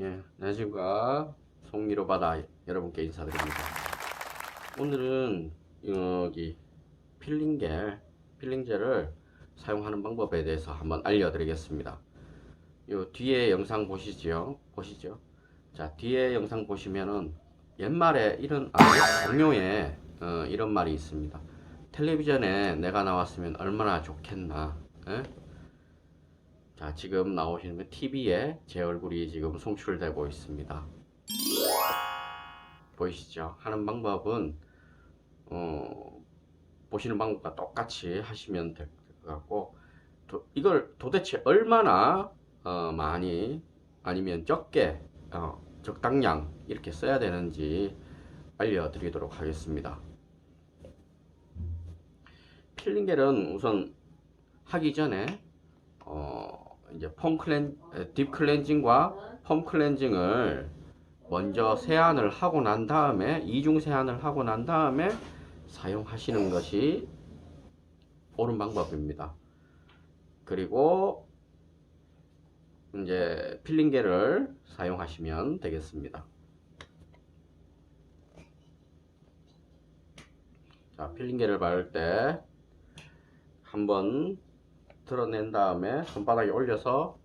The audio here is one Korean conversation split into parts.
예, 안녕하십니까. 송미로 바다 여러분께 인사드립니다. 오늘은 여기 필링겔, 필링젤을 사용하는 방법에 대해서 한번 알려드리겠습니다. 요 뒤에 영상 보시죠. 보시죠. 자, 뒤에 영상 보시면은 옛말에 이런, 아, 동료에 어, 이런 말이 있습니다. 텔레비전에 내가 나왔으면 얼마나 좋겠나. 예? 자, 지금 나오시는 TV에 제 얼굴이 지금 송출되고 있습니다. 보이시죠? 하는 방법은 어, 보시는 방법과 똑같이 하시면 될 것 같고 도- 이걸 도대체 얼마나 어, 많이 아니면 적게 어, 적당량 이렇게 써야 되는지 알려드리도록 하겠습니다. 필링겔은 우선 하기 전에 어, 이제 폼 클렌, 에, 딥 클렌징과 폼 클렌징을 먼저 세안을 하고 난 다음에 이중 세안을 하고 난 다음에 사용하시는 것이 옳은 방법입니다. 그리고 이제 필링겔을 사용하시면 되겠습니다. 자, 필링겔을 바를 때 한번 드러낸 다음에 손바닥에 올려서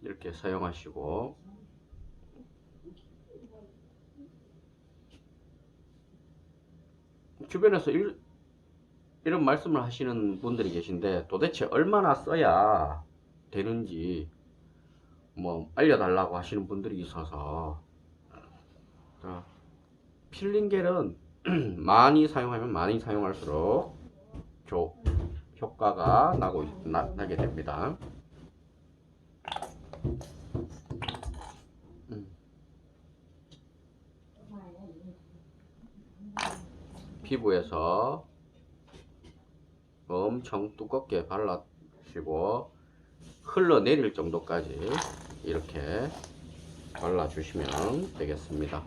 이렇게 사용하시고 주변에서 일, 이런 말씀을 하시는 분들이 계신데 도대체 얼마나 써야 되는지 뭐 알려달라고 하시는 분들이 있어서 자, 필링겔은 많이 사용하면 많이 사용할수록 조, 효과가 나고 있- 나, 나게 됩니다. 음. 피부에서 엄청 두껍게 발라주시고 흘러내릴 정도까지 이렇게 발라주시면 되겠습니다.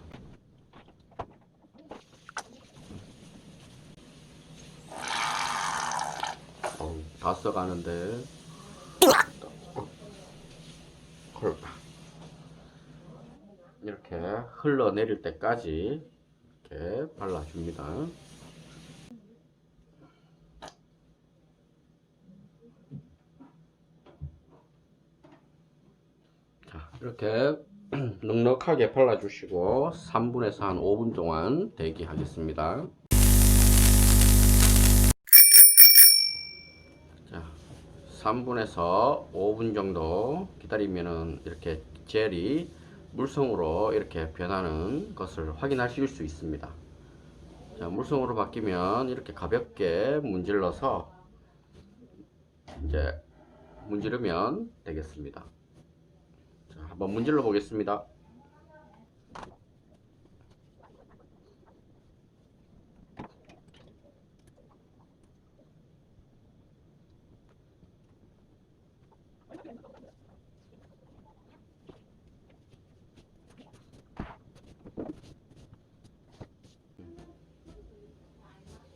어우, 다 써가는데. 이렇게 흘러내릴 때까지 이렇게 발라줍니다. 자, 이렇게 넉넉하게 발라주시고 3분에서 한 5분 동안 대기하겠습니다. 자, 3분에서 5분 정도 기다리면은 이렇게 젤이 물성으로 이렇게 변하는 것을 확인하실 수 있습니다. 자, 물성으로 바뀌면 이렇게 가볍게 문질러서 이제 문지르면 되겠습니다. 자, 한번 문질러 보겠습니다.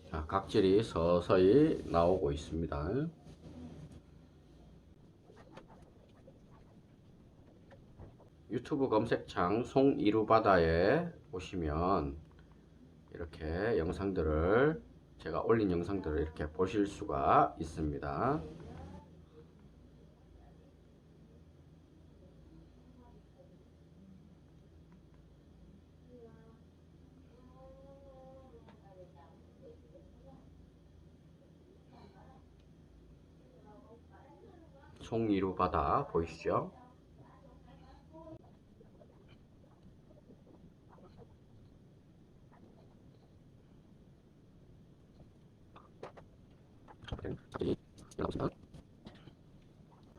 자, 각질이 서서히 나오고 있습니다. 유튜브 검색창 송이루바다에 보시면 이렇게 영상들을 제가 올린 영상들을 이렇게 보실 수가 있습니다. 송이루 바다 보이시죠?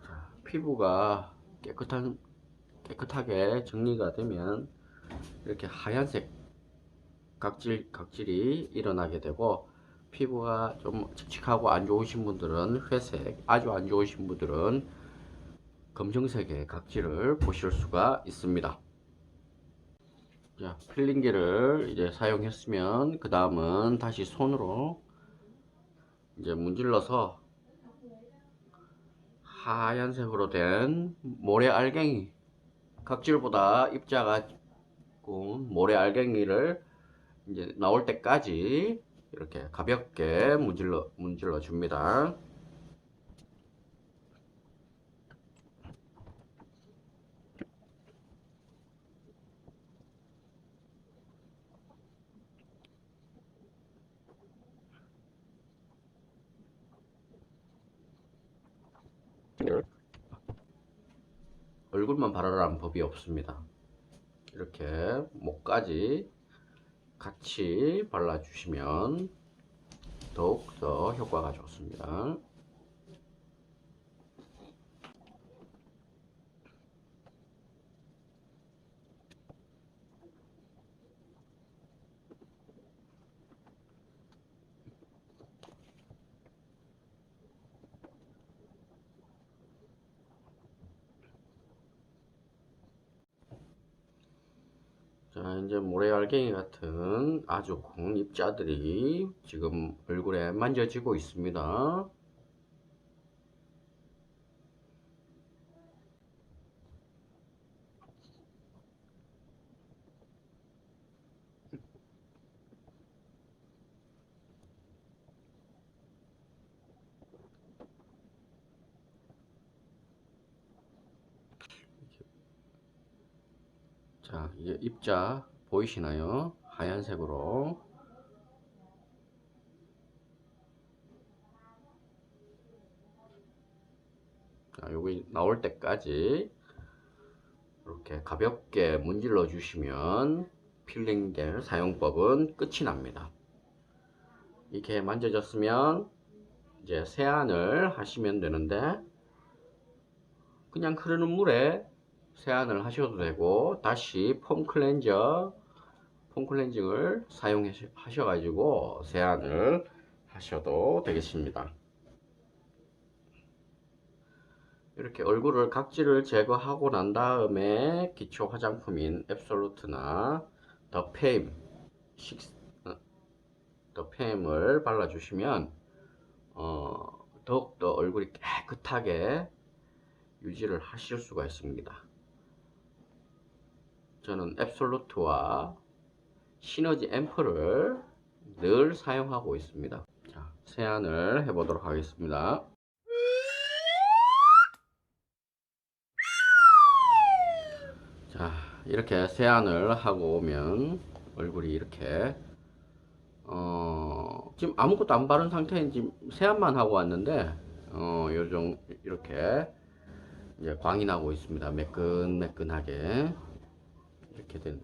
자, 피부가 깨끗한 깨끗하게 정리가 되면 이렇게 하얀색 각질 각질이 일어나게 되고 피부가 좀 칙칙하고 안 좋으신 분들은 회색, 아주 안 좋으신 분들은 검정색의 각질을 보실 수가 있습니다. 자, 필링기를 이제 사용했으면 그 다음은 다시 손으로 이제 문질러서 하얀색으로 된 모래 알갱이 각질보다 입자가 군 모래 알갱이를 이제 나올 때까지 이렇게 가볍게 문질러 문질러 줍니다. 얼굴만 바르라는 법이 없습니다. 이렇게 목까지 같이 발라주시면 더욱 더 효과가 좋습니다. 자, 이제 모래알갱이 같은 아주 굵은 입자들이 지금 얼굴에 만져지고 있습니다. 자, 이게 입자 보이시나요? 하얀색으로. 자, 여기 나올 때까지 이렇게 가볍게 문질러 주시면 필링겔 사용법은 끝이 납니다. 이렇게 만져졌으면 이제 세안을 하시면 되는데 그냥 흐르는 물에 세안을 하셔도 되고 다시 폼 클렌저 폼 클렌징을 사용하셔 가지고 세안을 하셔도 되겠습니다. 이렇게 얼굴을 각질을 제거하고 난 다음에 기초 화장품인 앱솔루트나 더 페임 어, 더 페임을 발라주시면 어, 더욱더 얼굴이 깨끗하게 유지를 하실 수가 있습니다. 저는 앱솔루트와 시너지 앰플을 늘 사용하고 있습니다. 자, 세안을 해보도록 하겠습니다. 자, 이렇게 세안을 하고 오면 얼굴이 이렇게 어, 지금 아무것도 안 바른 상태인 지금 세안만 하고 왔는데 어, 요정 이렇게 이제 광이 나고 있습니다. 매끈매끈하게 이렇게 된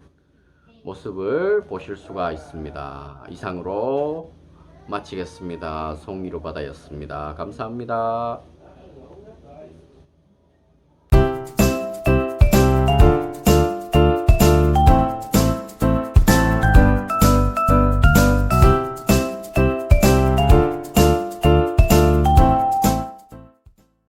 모습을 보실 수가 있습니다. 이상으로 마치겠습니다. 송미로 바다였습니다. 감사합니다.